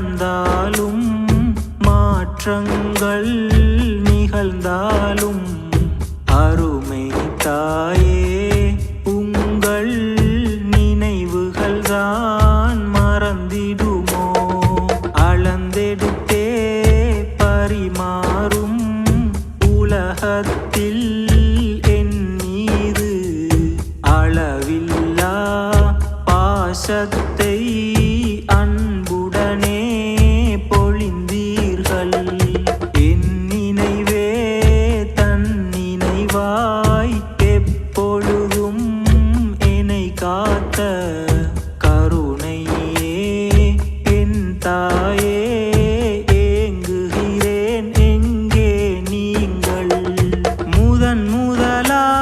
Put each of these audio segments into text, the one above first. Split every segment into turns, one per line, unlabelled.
நடந்தாலும் மாற்றங்கள் ಮಾಡಲಾ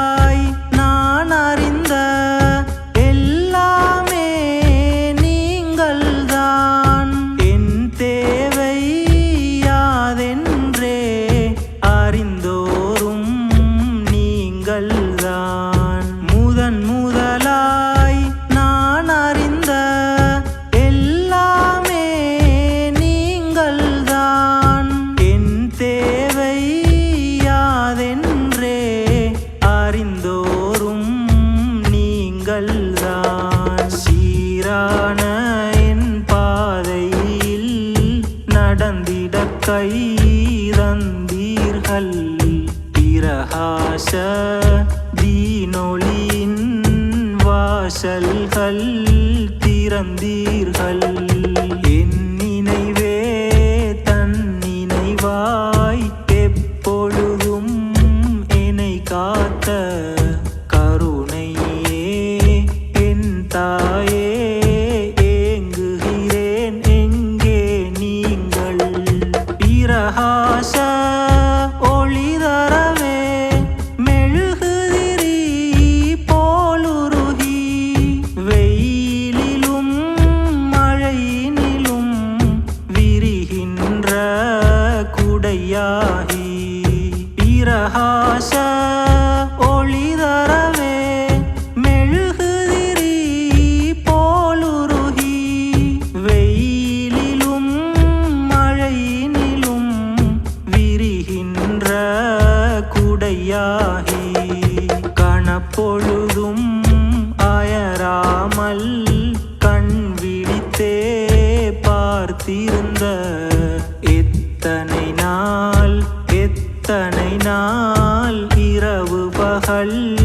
நாள் இரவு பகல்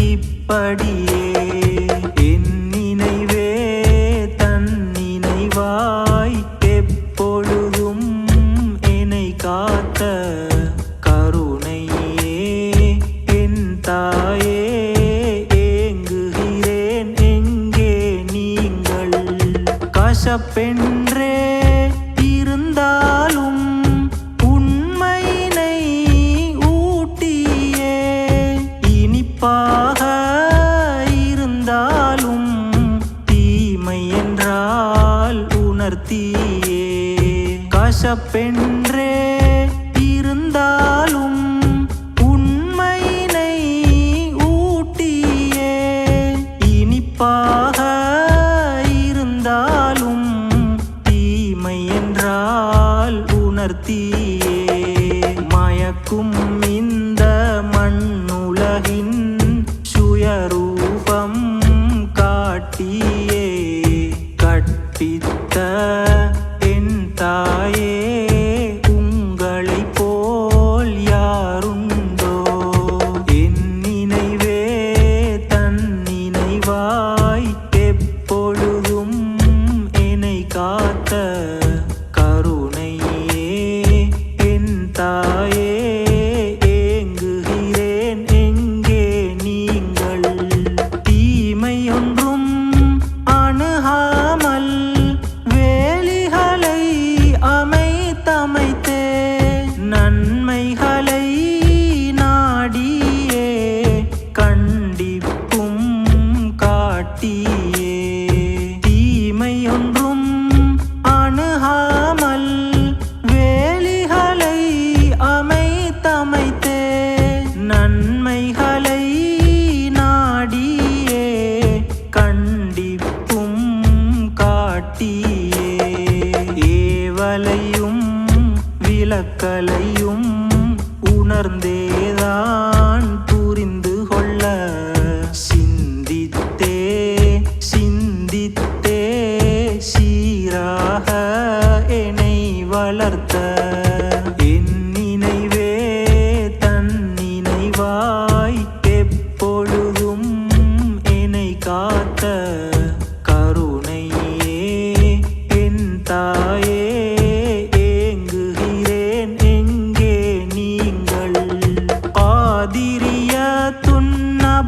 இப்படியே. என் நினைவே தன் நினைவாய் எப்பொழுதும் என்னை காத்த கருணையே. என் தாயே ஏங்குகிறேன் எங்கே நீங்கள்? கசப்பென்றே இருந்தாலும் பெற்ற பென்றே இருந்தாலும் உண்மையினை ஊட்டியே. இனிப்பாக இருந்தாலும் தீமை என்றால் உணர்த்தியே. காட்டி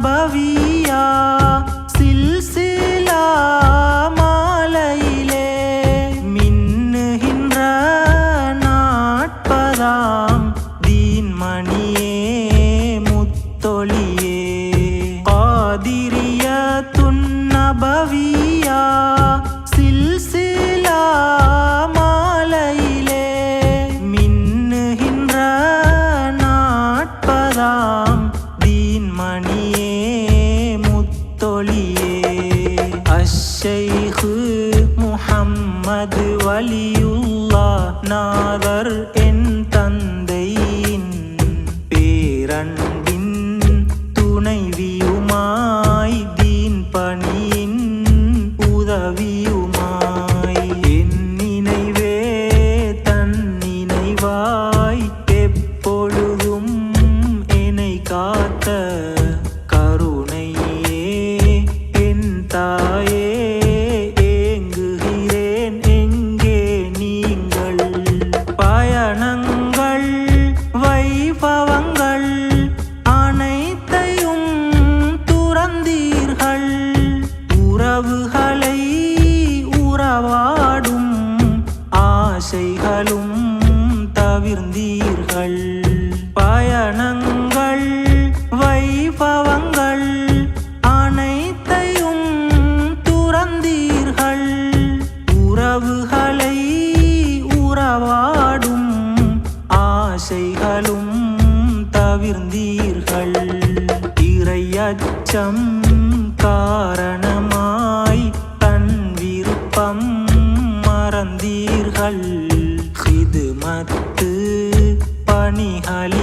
நபவியா சில்சிலா மாலையிலே மின்னுகின்ற நாட்பதாம் தீன்மணியே முத்தொழியே. காதிரிய துன்னபவியா சில்சிலா மாலையிலே மின்னுகின்ற நாட்பதாம் الشيخ محمد ولي الله ناظر பணிகளி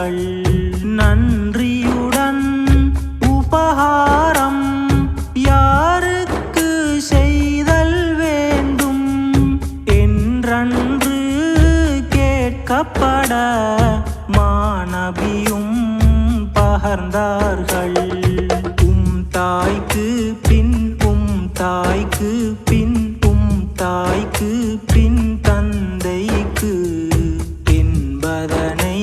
மகள் நன்றியுடன் உபகாரம் யாருக்கு செய்தல் வேண்டும் என்றன்று கேட்கப்பட மாணவியும் பகர்ந்தார்கள். உம் தாய்க்கு பின் உம் தாய்க்கு பின் உம் தாய்க்கு பின் தந்தைக்கு என்பதனை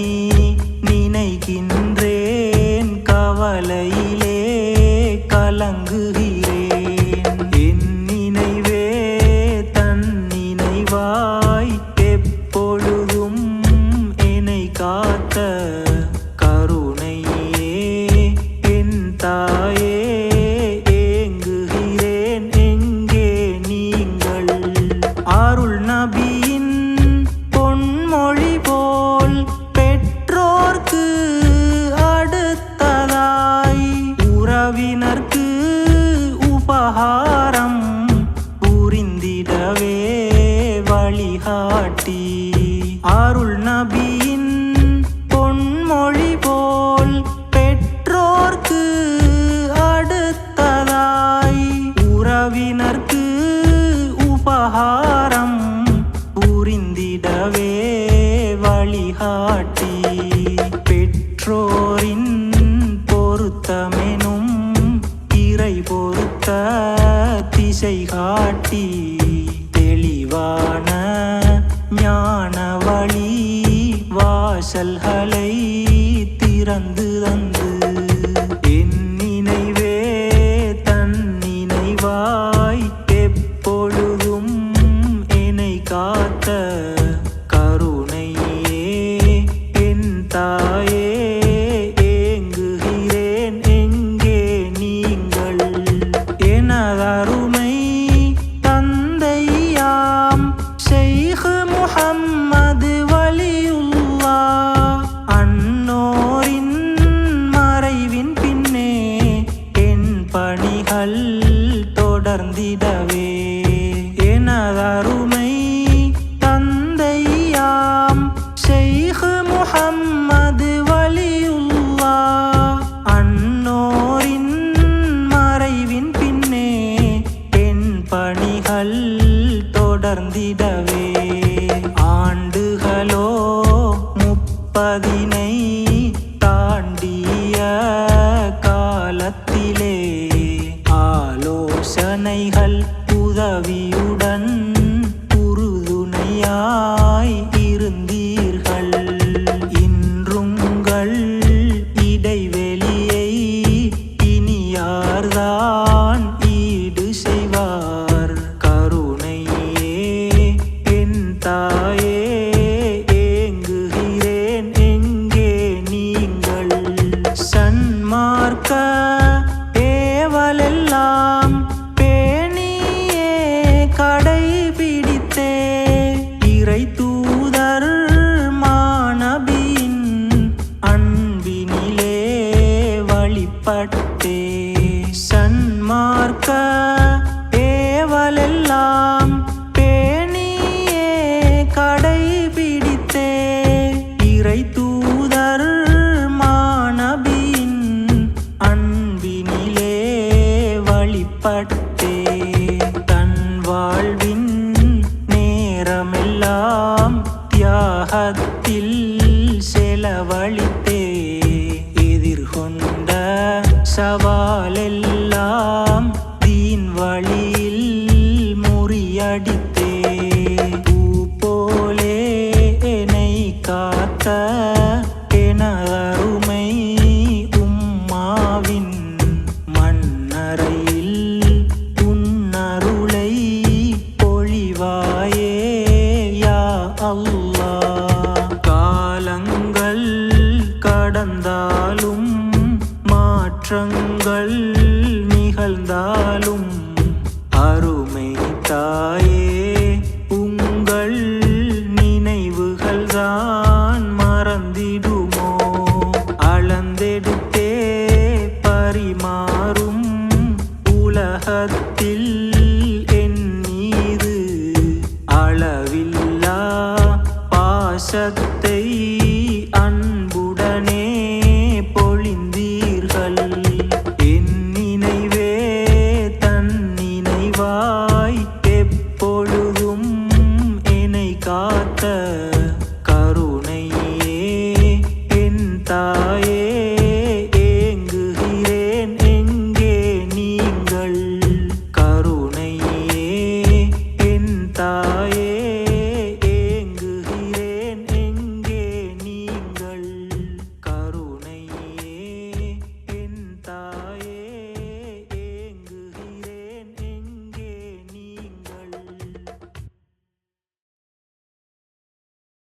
ஆட்டி சிந்தனைகள் உதவியுடன் உறுதுணையாய் பட 감사합니다.